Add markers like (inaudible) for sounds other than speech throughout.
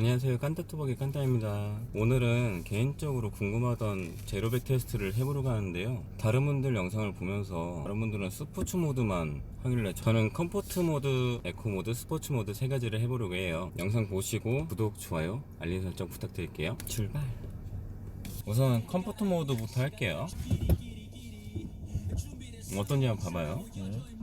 안녕하세요. 깐따뚜벅이 깐따입니다. 오늘은 개인적으로 궁금하던 제로백 테스트를 해보려고 하는데요. 다른 분들 영상을 보면서 다른 분들은 스포츠 모드만 하길래 저는 컴포트 모드, 에코 모드, 스포츠 모드 세 가지를 해보려고 해요. 영상 보시고 구독, 좋아요, 알림 설정 부탁드릴게요. 출발! 우선 컴포트 모드부터 할게요. 어떤지 한번 봐봐요. 아,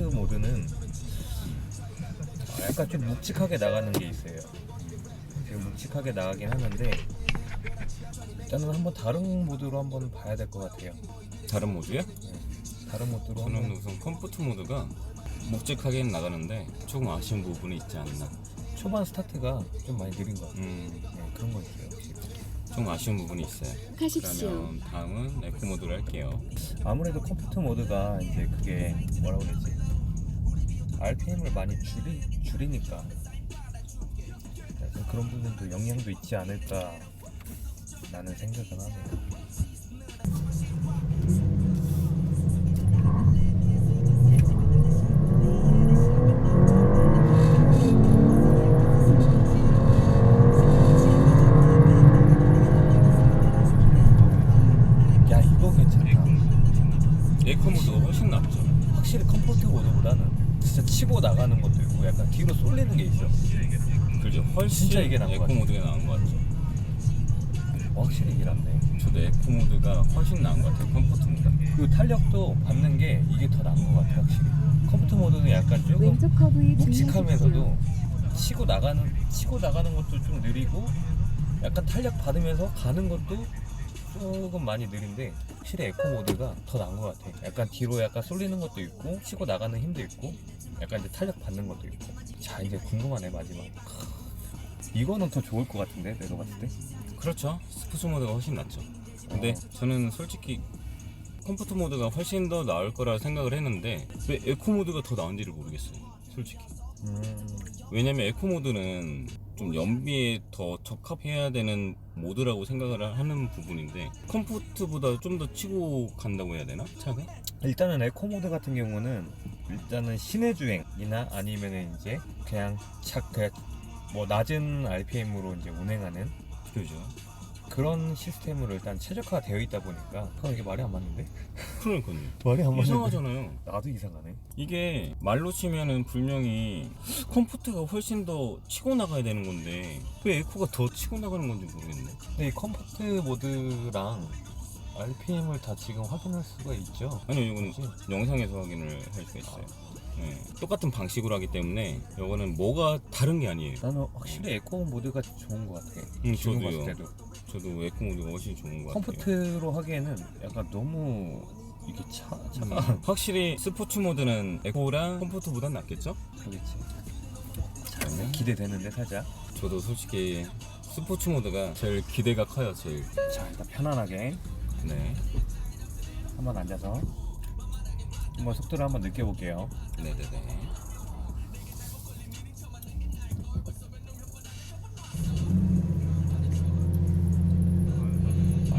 일단은 컴포트 모드는 약간 좀 묵직하게 나가는 게 있어요. 지금 묵직하게 나가긴 하는데 일단은 한번 다른 모드로 한번 봐야 될 것 같아요. 다른 모드요? 다른 모드로 저는 한번 우선 컴포트 모드가 묵직하게 나가는데 조금 아쉬운 부분이 있지 않나 초반 스타트가 좀 많이 느린 것 같아요. 음, 네, 그런 거 있어요. 혹시. 좀 아쉬운 부분이 있어요 하십시오. 그러면 다음은 에코 모드로 할게요 아무래도 컴포트 모드가 이제 그게 뭐라고 그러지? RPM을 많이 줄이 줄이니까 좀 그런 부분도 영향도 있지 않을까 라는 생각은 하네요. 진짜 치고 나가는 것도 있고 약간 뒤로 쏠리는 게 있어. 그죠 훨씬 진짜 이게 나은 에코 것 같아요. 모드가 나은 것 같죠 확실히 이게 낫네. 저도 에코 모드가 훨씬 나은 것 같아요 컴포트 모드 그리고 탄력도 받는 게 이게 더 나은 것 같아 확실히. 컴퓨터 모드는 약간 조금 왼쪽 커브에 묵직하면서도 주의하십시오. 치고 나가는 치고 나가는 것도 좀 느리고 약간 탄력 받으면서 가는 것도 조금 많이 느린데 확실히 에코 모드가 더 나은 것 같아. 약간 뒤로 약간 쏠리는 것도 있고 치고 나가는 힘도 있고 약간 이제 탄력 받는 것도 있고. 자 이제 궁금하네 마지막. 크, 이거는 더 좋을 것 같은데 내가 봤을 때. 그렇죠 스포츠 모드가 훨씬 낫죠 근데 어. 저는 솔직히 컴포트 모드가 훨씬 더 나을 거라 생각을 했는데 왜 에코 모드가 더 나은지를 모르겠어요 솔직히 음, 왜냐면 에코 모드는 좀 연비에 더 적합해야 되는 모드라고 생각을 하는 부분인데 컴포트보다 좀 더 치고 간다고 해야 되나 차가? 일단은 에코 모드 같은 경우는 일단은 시내 주행이나 아니면은 이제 그냥 착 그냥 뭐 낮은 RPM으로 이제 운행하는 그죠 그런 시스템으로 일단 최적화가 되어 있다 보니까 아, 이게 말이 안 맞는데? 그러니까요 (laughs) 말이 안 이상하잖아요 나도 이상하네. 이게 말로 치면은 분명히 컴포트가 훨씬 더 치고 나가야 되는 건데 왜 에코가 더 치고 나가는 건지 모르겠네 근데 이 컴포트 모드랑 RPM을 다 지금 확인할 수가 있죠. 아니요 이거는 그치? 영상에서 확인을 할 수가 있어요 네. 똑같은 방식으로 하기 때문에 이거는 뭐가 다른 게 아니에요 나는 확실히 에코 모드가 좋은 것 같아. 음, 지금 저도요. 봤을 때도 저도 에코 모드가 훨씬 좋은 것 같아요 컴포트로 하기에는 약간 너무 이게 차 차가 음, (laughs) 확실히 스포츠 모드는 에코랑 컴포트보단 낫겠죠? 그렇겠지. 자, 이제 기대되는데 살짝. 저도 솔직히 스포츠 모드가 제일 기대가 커요 제일 자 일단 편안하게 네 한번 앉아서 한번 속도를 한번 느껴볼게요. 네네네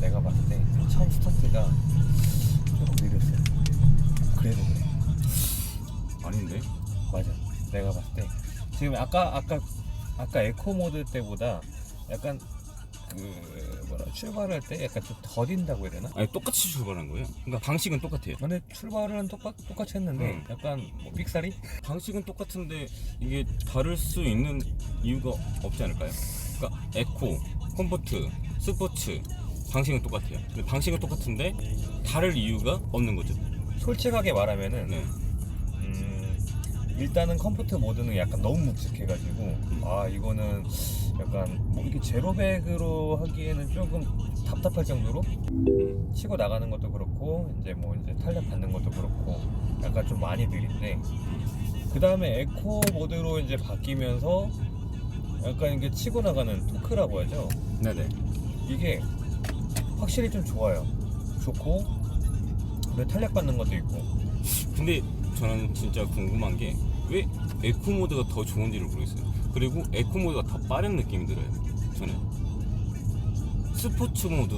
내가 봤을 때 처음 스타트가 조금 느렸어. 그래도 그래. 아닌데? 맞아. 내가 봤을 때 지금 아까 아까 아까 에코 모드 때보다 약간 그 뭐라 출발할 때 약간 좀 더딘다고 해야 되나? 아니 똑같이 출발한 거예요 그러니까 방식은 똑같아요 근데 출발은 똑같 똑같이 했는데 음. 약간 뭐 삑사리? 방식은 똑같은데 이게 다를 수 있는 이유가 없지 않을까요? 그러니까 에코, 컴포트, 스포츠 방식은 똑같아요. 근데 방식은 똑같은데 다를 이유가 없는 거죠. 솔직하게 말하면은 네. 음, 일단은 컴포트 모드는 약간 너무 묵직해가지고 아 이거는 약간 뭐 이렇게 제로백으로 하기에는 조금 답답할 정도로 치고 나가는 것도 그렇고 이제 뭐 이제 탄력 받는 것도 그렇고 약간 좀 많이 느린데 그 다음에 에코 모드로 이제 바뀌면서 약간 이게 치고 나가는 토크라고 하죠 네네. 이게 확실히 좀 좋아요 좋고 탄력 받는 것도 있고 근데 저는 진짜 궁금한 게 왜 에코 모드가 더 좋은지를 모르겠어요. 그리고 에코 모드가 더 빠른 느낌이 들어요. 저는 스포츠 모드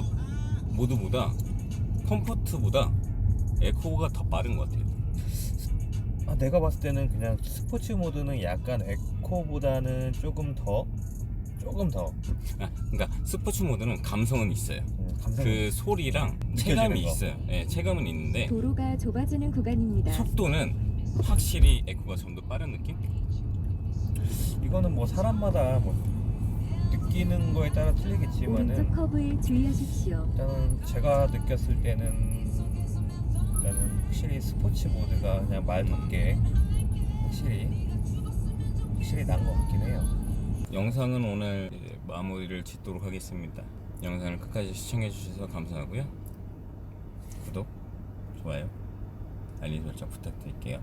모드보다 컴포트보다 에코가 더 빠른 것 같아요. 아, 내가 봤을 때는 그냥 스포츠 모드는 약간 에코보다는 조금 더 조금 더 아, 그러니까 스포츠 모드는 감성은 있어요. 음, 감성 그 소리랑 느껴지는 체감이 거. 있어요. 예, 체감은 있는데 도로가 좁아지는 구간입니다. 속도는 확실히 에코가 좀 더 빠른 느낌? 이거는 뭐 사람마다 뭐 느끼는 거에 따라 오른쪽 틀리겠지만은 커브에 주의하십시오. 일단은 제가 느꼈을 때는 일단은 확실히 스포츠 모드가 그냥 말답게 확실히 확실히 난 것 같긴 해요. 영상은 오늘 마무리를 짓도록 하겠습니다. 영상을 끝까지 시청해 주셔서 감사하고요. 구독, 좋아요, 알림 설정 부탁드릴게요.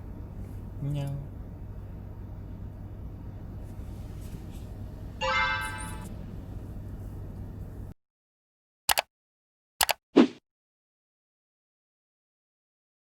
안녕.